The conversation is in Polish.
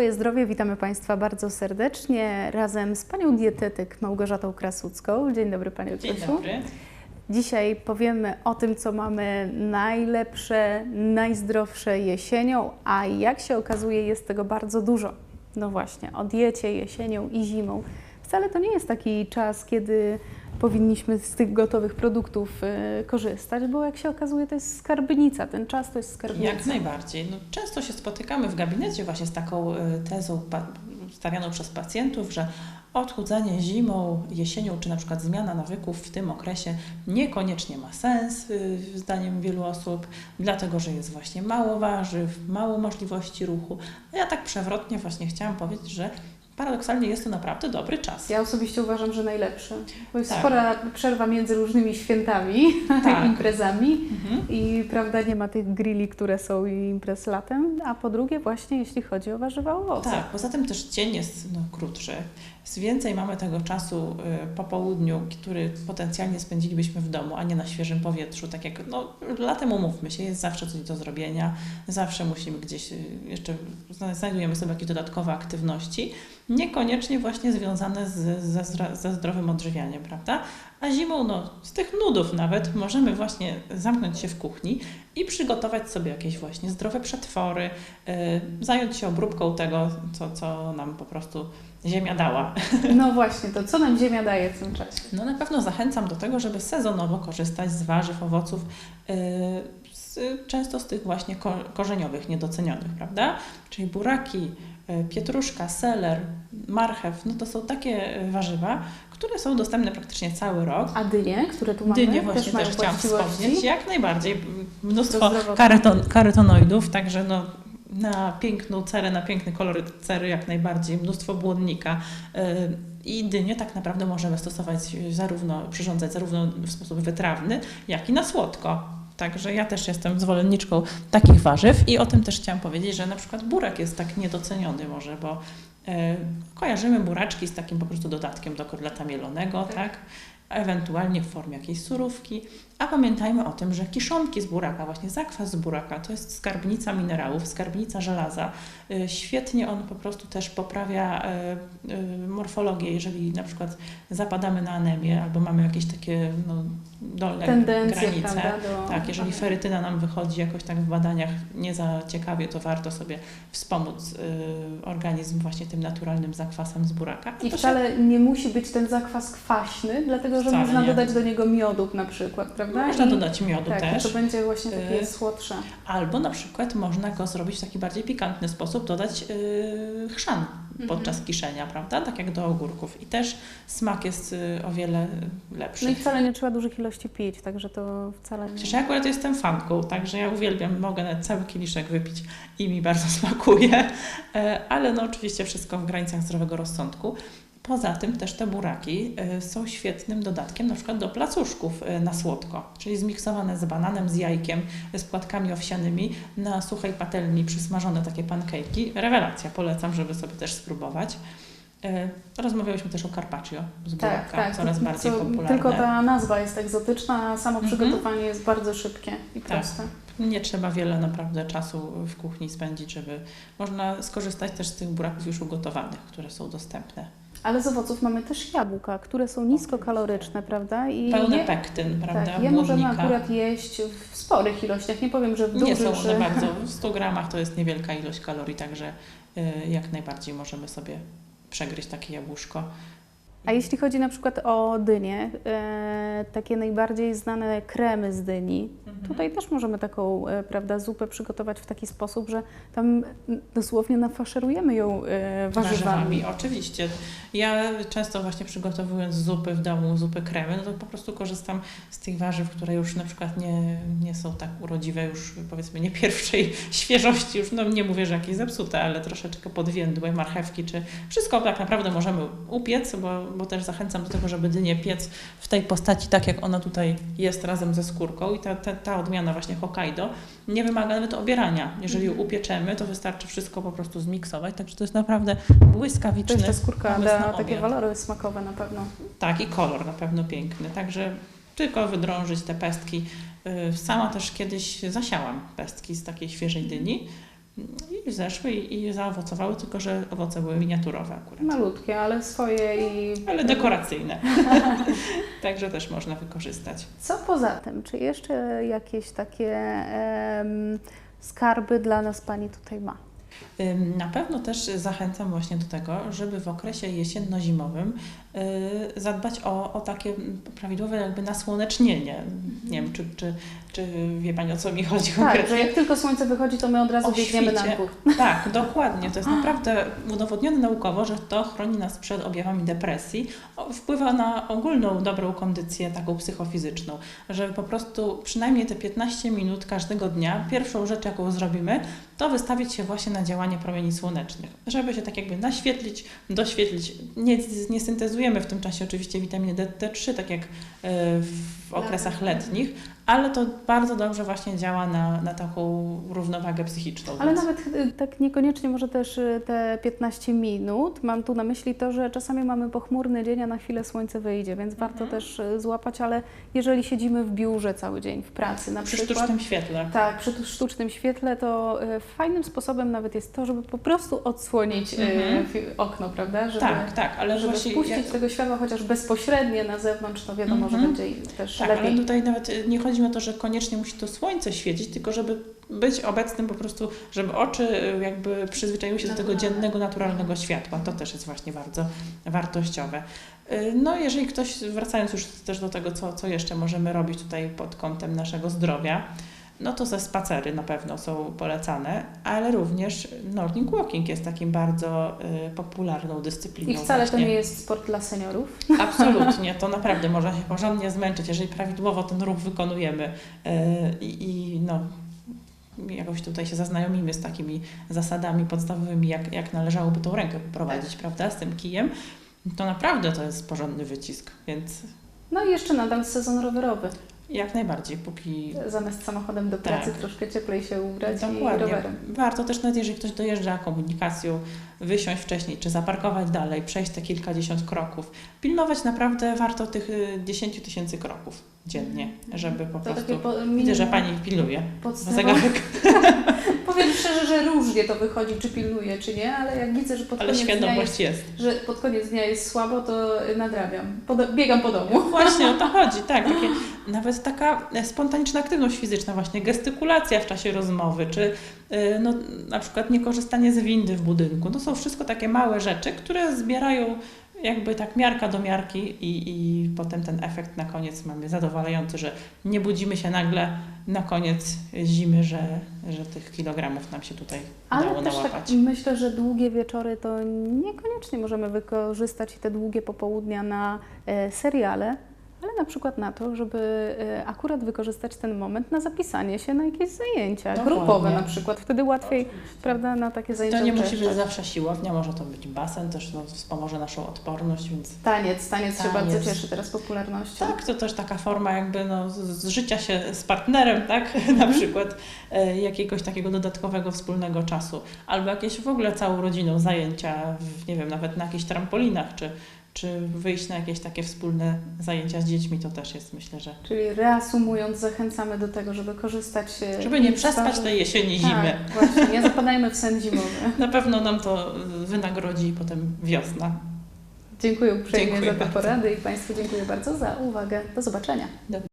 Twoje zdrowie. Witamy Państwa bardzo serdecznie razem z Panią dietetyk Małgorzatą Krasucką. Dzień dobry Panią Dzień Krzysiu. dobry. Dzisiaj powiemy o tym, co mamy najlepsze, najzdrowsze jesienią, a jak się okazuje jest tego bardzo dużo. No właśnie, o diecie jesienią i zimą. Wcale to nie jest taki czas, kiedy powinniśmy z tych gotowych produktów y, korzystać, bo jak się okazuje to jest skarbnica, ten czas to jest skarbnica. Jak najbardziej. No, często się spotykamy w gabinecie właśnie z taką y, tezą stawianą przez pacjentów, że odchudzanie zimą, jesienią, czy na przykład zmiana nawyków w tym okresie niekoniecznie ma sens, y, zdaniem wielu osób, dlatego że jest właśnie mało warzyw, mało możliwości ruchu. A ja tak przewrotnie właśnie chciałam powiedzieć, że paradoksalnie jest to naprawdę dobry czas. Ja osobiście uważam, że najlepsze, bo jest Tak. spora przerwa między różnymi świętami, Tak. imprezami Mhm. i prawda nie ma tych grilli, które są i imprez latem, a po drugie właśnie jeśli chodzi o warzywa owoce. Tak, poza tym też dzień jest no, krótszy. Więcej mamy tego czasu y, po południu, który potencjalnie spędzilibyśmy w domu, a nie na świeżym powietrzu. Tak jak no, latem umówmy się, jest zawsze coś do zrobienia, zawsze musimy gdzieś y, jeszcze zna- znajdujemy sobie jakieś dodatkowe aktywności, niekoniecznie właśnie związane z, ze, ze zdrowym odżywianiem, prawda? A zimą, no, z tych nudów nawet, możemy właśnie zamknąć się w kuchni i przygotować sobie jakieś właśnie zdrowe przetwory, y, zająć się obróbką tego, co, co nam po prostu ziemia dała. No właśnie, to co nam ziemia daje w tym czasie? No na pewno zachęcam do tego, żeby sezonowo korzystać z warzyw, owoców, y, z, często z tych właśnie ko- korzeniowych, niedocenionych, prawda? Czyli buraki, pietruszka, seler, marchew, no to są takie y, warzywa, które są dostępne praktycznie cały rok. A dynie, które tu mamy, Dynie właśnie też, mają chciałam wspomnieć. Jak najbardziej. Mnóstwo karyton, karytonoidów, także no, na piękną cerę, na piękny kolor cery jak najbardziej. Mnóstwo błonnika. Yy, I dynie tak naprawdę możemy stosować zarówno, przyrządzać zarówno w sposób wytrawny, jak i na słodko. Także ja też jestem zwolenniczką takich warzyw i o tym też chciałam powiedzieć, że na przykład burak jest tak niedoceniony może, bo e, kojarzymy buraczki z takim po prostu dodatkiem do kotleta mielonego, Tak. tak? Ewentualnie w formie jakiejś surówki. A pamiętajmy o tym, że kiszonki z buraka, właśnie zakwas z buraka, to jest skarbnica minerałów, skarbnica żelaza. Y, Świetnie on po prostu też poprawia y, y, morfologię, jeżeli na przykład zapadamy na anemię albo mamy jakieś takie no, dolne tendencje, granice. prawda? Do... Tak, jeżeli ferytyna nam wychodzi jakoś tak w badaniach nie za ciekawie, to warto sobie wspomóc organizm właśnie tym naturalnym zakwasem z buraka. I wcale nie musi być ten zakwas kwaśny, dlatego że Wcale można nie. dodać do niego miodu na przykład, prawda? Można I- dodać miodu tak, też. to będzie właśnie takie Y, słodsze. Albo na przykład można go zrobić w taki bardziej pikantny sposób, dodać yy, chrzan podczas Mhm. kiszenia, prawda? Tak jak do ogórków. I też smak jest y, o wiele lepszy. No i wcale nie trzeba dużych ilości pić, także to wcale nie... Przecież ja akurat jestem fanką, także ja uwielbiam, mogę nawet cały kieliszek wypić i mi bardzo smakuje, E, ale no oczywiście wszystko w granicach zdrowego rozsądku. Poza tym też te buraki e, są świetnym dodatkiem na przykład do placuszków e, na słodko, czyli zmiksowane z bananem, z jajkiem, z płatkami owsianymi na suchej patelni przysmażone takie pankejki. Rewelacja, polecam, żeby sobie też spróbować. E, Rozmawiałyśmy też o carpaccio z buraka, Tak, tak. coraz bardziej co- popularne. Tylko ta nazwa jest egzotyczna, a samo Mhm. przygotowanie jest bardzo szybkie i Tak. proste. Nie trzeba wiele naprawdę czasu w kuchni spędzić, żeby można skorzystać też z tych buraków już ugotowanych, które są dostępne. Ale z owoców mamy też jabłka, które są niskokaloryczne, prawda? I Pełne je, pektyn, prawda? tak, je możemy akurat jeść w sporych ilościach. Nie powiem, że w Nie dużych, są że... one bardzo, w 100 gramach to jest niewielka ilość kalorii, także y, jak najbardziej możemy sobie przegryźć takie jabłuszko. A jeśli chodzi na przykład o dynie, e, takie najbardziej znane kremy z dyni, Mhm. tutaj też możemy taką e, prawda, zupę przygotować w taki sposób, że tam dosłownie nafaszerujemy ją e, warzywami. Oczywiście. Ja często właśnie przygotowując zupy w domu, zupy kremy, no to po prostu korzystam z tych warzyw, które już na przykład nie, nie są tak urodziwe, już powiedzmy nie pierwszej świeżości, już no nie mówię, że jakieś zepsute, ale troszeczkę podwiędłe, marchewki, czy wszystko tak naprawdę możemy upiec, bo, bo też zachęcam do tego, żeby dynię piec w tej postaci, tak jak ona tutaj jest razem ze skórką i ta, ta, ta odmiana właśnie Hokkaido nie wymaga nawet obierania. Jeżeli ją Mhm. upieczemy, to wystarczy wszystko po prostu zmiksować, także to jest naprawdę To błyskawiczny jeszcze skórka da takie walory smakowe na pewno. Tak, i kolor na pewno piękny. Także tylko wydrążyć te pestki. Y, Sama też kiedyś zasiałam pestki z takiej świeżej dyni. I zeszły i, zaowocowały, tylko że owoce były miniaturowe akurat. Malutkie, ale swoje i... Ale dekoracyjne. Także też można wykorzystać. Co poza tym? Czy jeszcze jakieś takie em, skarby dla nas Pani tutaj ma? Na pewno też zachęcam właśnie do tego, żeby w okresie jesienno-zimowym y, zadbać o, o takie prawidłowe jakby nasłonecznienie. Nie wiem, czy, czy, czy wie Pani o co mi chodzi Tak, konkretnie? że jak tylko słońce wychodzi, to my od razu O biegniemy na dwór. Tak, dokładnie. To jest naprawdę udowodnione naukowo, że to chroni nas przed objawami depresji, wpływa na ogólną dobrą kondycję taką psychofizyczną, że po prostu przynajmniej te 15 minut każdego dnia, pierwszą rzecz jaką zrobimy, to wystawić się właśnie na działanie promieni słonecznych, żeby się tak jakby naświetlić, doświetlić. Nie, nie syntezujemy w tym czasie oczywiście witaminy D, D3, tak jak e, w okresach letnich, ale to bardzo dobrze właśnie działa na, na taką równowagę psychiczną. Ale więc- nawet y, tak niekoniecznie może też y, te 15 minut. Mam tu na myśli to, że czasami mamy pochmurny dzień, a na chwilę słońce wyjdzie, więc warto Mhm. też y, złapać, ale jeżeli siedzimy w biurze cały dzień, w pracy na Przy przykład, sztucznym świetle. Tak, przy tu- sztucznym świetle to fajnym sposobem nawet jest to, żeby po prostu odsłonić Mhm. okno, prawda? Żeby, tak, tak, ale żeby właśnie. wpuścić jak- tego światła chociaż bezpośrednie na zewnątrz, to wiadomo, Mhm. że będzie też tak, lepiej. ale tutaj nawet nie chodzi o to, że koniecznie musi to słońce świecić, tylko żeby być obecnym po prostu, żeby oczy y, jakby przyzwyczaiły się do tego dziennego, naturalnego światła. To też jest właśnie bardzo wartościowe. Y, No jeżeli ktoś, wracając już też do tego, co, co jeszcze możemy robić tutaj pod kątem naszego zdrowia, no to ze spacery na pewno są polecane, ale również Nordic Walking jest takim bardzo y, popularną dyscypliną. I wcale to właśnie. nie jest sport dla seniorów. Absolutnie, to naprawdę można się porządnie zmęczyć, jeżeli prawidłowo ten ruch wykonujemy yy, i, i no, jakoś tutaj się zaznajomimy z takimi zasadami podstawowymi, jak, jak należałoby tą rękę poprowadzić, prawda, z tym kijem, to naprawdę to jest porządny wycisk, więc No i jeszcze nadal sezon rowerowy. Jak najbardziej, póki Zamiast samochodem do pracy Tak. troszkę cieplej się ubrać i Dokładnie. rowerem. Warto też nawet jeżeli ktoś dojeżdża komunikacją, wysiąść wcześniej, czy zaparkować dalej, przejść te kilkadziesiąt kroków. Pilnować naprawdę warto tych y, 10 tysięcy kroków dziennie, żeby po To prostu... po, Widzę, że Pani pilnuje podstawowe. zegarek, szczerze, że różnie to wychodzi, czy pilnuję, czy nie, ale jak widzę, że pod ale koniec dnia jest, jest. że pod koniec dnia jest słabo, to nadrabiam. Podo- biegam po domu. Właśnie o to chodzi, tak. Takie, nawet taka spontaniczna aktywność fizyczna, właśnie gestykulacja w czasie rozmowy, czy y, no, na przykład niekorzystanie z windy w budynku. To są wszystko takie małe rzeczy, które zbierają jakby tak miarka do miarki i, i potem ten efekt na koniec mamy zadowalający, że nie budzimy się nagle na koniec zimy, że, że tych kilogramów nam się tutaj udało Ale też tak nałapać. myślę, że długie wieczory to niekoniecznie możemy wykorzystać te długie popołudnia na e, seriale, ale na przykład na to, żeby e, akurat wykorzystać ten moment na zapisanie się na jakieś zajęcia Dokładnie. grupowe na przykład. Wtedy łatwiej, prawda, na takie zajęcia To nie musi być zawsze siłownia, może to być basen, też no, wspomoże naszą odporność, więc Taniec, taniec się Taniec. bardzo cieszy teraz popularnością. Tak, to też taka forma jakby no, z z życia się z partnerem, tak? Na Mhm. przykład e, jakiegoś takiego dodatkowego wspólnego czasu. Albo jakieś w ogóle całą rodziną zajęcia, w, nie wiem, nawet na jakichś trampolinach, czy, czy wyjść na jakieś takie wspólne zajęcia z dziećmi, to też jest myślę, że... Czyli reasumując, zachęcamy do tego, żeby korzystać Żeby nie i przespać tej jesieni, zimy. Tak, właśnie, nie zapadajmy w sen zimowy. Na pewno nam to wynagrodzi potem wiosna. Dziękuję uprzejmie Dziękuję za te bardzo. porady i Państwu dziękuję bardzo za uwagę. Do zobaczenia. Do